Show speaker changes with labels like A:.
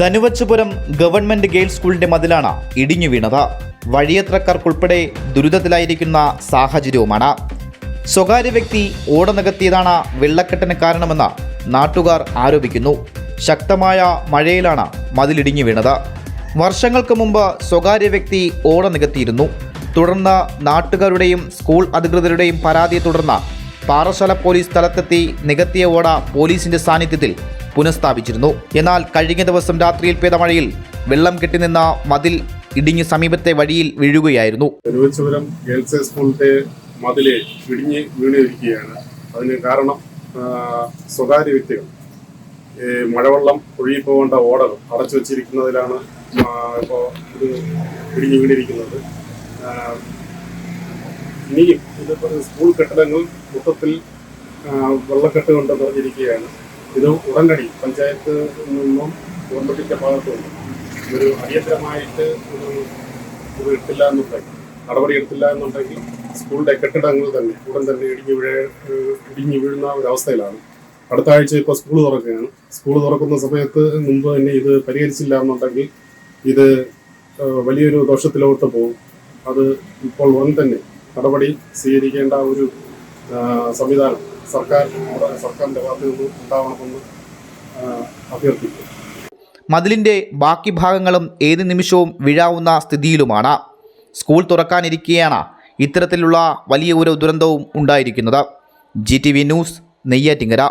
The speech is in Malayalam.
A: ധനുവച്ചപുരം ഗവൺമെന്റ് ഗേൾസ് സ്കൂളിന്റെ മതിലാണ് ഇടിഞ്ഞു വീണത്. വഴിയത്രക്കാർക്കുൾപ്പെടെ ദുരിതത്തിലായിരിക്കുന്ന സാഹചര്യവുമാണ്. സ്വകാര്യ വ്യക്തി ഓട നികത്തിയതാണ് വെള്ളക്കെട്ടിന് കാരണമെന്ന് നാട്ടുകാർ ആരോപിക്കുന്നു. ശക്തമായ മഴയിലാണ് മതിലിടിഞ്ഞു വീണത്. വർഷങ്ങൾക്ക് മുമ്പ് സ്വകാര്യ വ്യക്തി ഓട നികത്തിയിരുന്നു തുടർന്ന് നാട്ടുകാരുടെയും സ്കൂൾ അധികൃതരുടെയും പരാതിയെ തുടർന്ന് പാറശാല പോലീസ് സ്ഥലത്തെത്തി നികത്തിയ ഓട പോലീസിന്റെ സാന്നിധ്യത്തിൽ പുനഃസ്ഥാപിച്ചിരുന്നു. എന്നാൽ കഴിഞ്ഞ ദിവസം രാത്രിയിൽ പെയ്ത മഴയിൽ വെള്ളം കെട്ടിനിന്ന മതിൽ ഇടിഞ്ഞ് സമീപത്തെ വഴിയിൽ വീഴുകയായിരുന്നു.
B: തിരുവനന്തപുരം ഗേൾസ് സ്കൂളിലെ മതിൽ ഇടിഞ്ഞ് വീണിരിക്കുകയാണ്. അതിന് കാരണം സ്വകാര്യ വ്യക്തികൾ. മഴവെള്ളം ഒഴുകിപ്പോകേണ്ട ഓടകൾ അടച്ചു വച്ചിരിക്കുന്നതിലാണ് ഇപ്പോൾ ഇപ്പോ ഇത് ഇടിഞ്ഞു വീണിരിക്കുന്നത്. ഇനിയും ഇത് സ്കൂൾ കെട്ടിടങ്ങൾ മൊത്തത്തിൽ വെള്ളക്കെട്ട് കൊണ്ട് നിറഞ്ഞിരിക്കുകയാണ്. ഇത് ഉടനടി പഞ്ചായത്ത് നിന്നും ഗവൺമെന്റിന്റെ ഭാഗത്തു നിന്നും ഒരു അടിയന്തരമായിട്ട് ഒരു എടുത്തില്ല എന്നുണ്ടെങ്കിൽ നടപടി എടുത്തില്ല എന്നുണ്ടെങ്കിൽ സ്കൂളിന്റെ കെട്ടിടങ്ങൾ തന്നെ ഉടൻ തന്നെ ഇടിഞ്ഞു വീഴ ഇടിഞ്ഞു വീഴുന്ന ഒരവസ്ഥയിലാണ് അടുത്ത ആഴ്ച ഇപ്പോൾ സ്കൂൾ തുറക്കുകയാണ്. സ്കൂൾ തുറക്കുന്ന സമയത്ത് മുമ്പ് തന്നെ ഇത് പരിഹരിച്ചില്ല എന്നുണ്ടെങ്കിൽ ഇത് വലിയൊരു ദോഷത്തിലോട്ട് പോകും. അത് ഇപ്പോൾ ഉടൻ തന്നെ നടപടി സ്വീകരിക്കേണ്ട ഒരു സംവിധാനം സർക്കാർ സർക്കാരിന്റെ ഭാഗത്തു ഉണ്ടാവണമെന്ന്
A: അഭ്യർത്ഥിക്കും ബാക്കി ഭാഗങ്ങളും ഏത് നിമിഷവും വീഴാവുന്ന സ്ഥിതിയിലുമാണ്. സ്കൂൾ തുറക്കാനിരിക്കെയാണ് ഇത്തരത്തിലുള്ള വലിയ ഒരു ദുരന്തവും ഉണ്ടായിരിക്കുന്നത്. G T V news Neyyattinkara.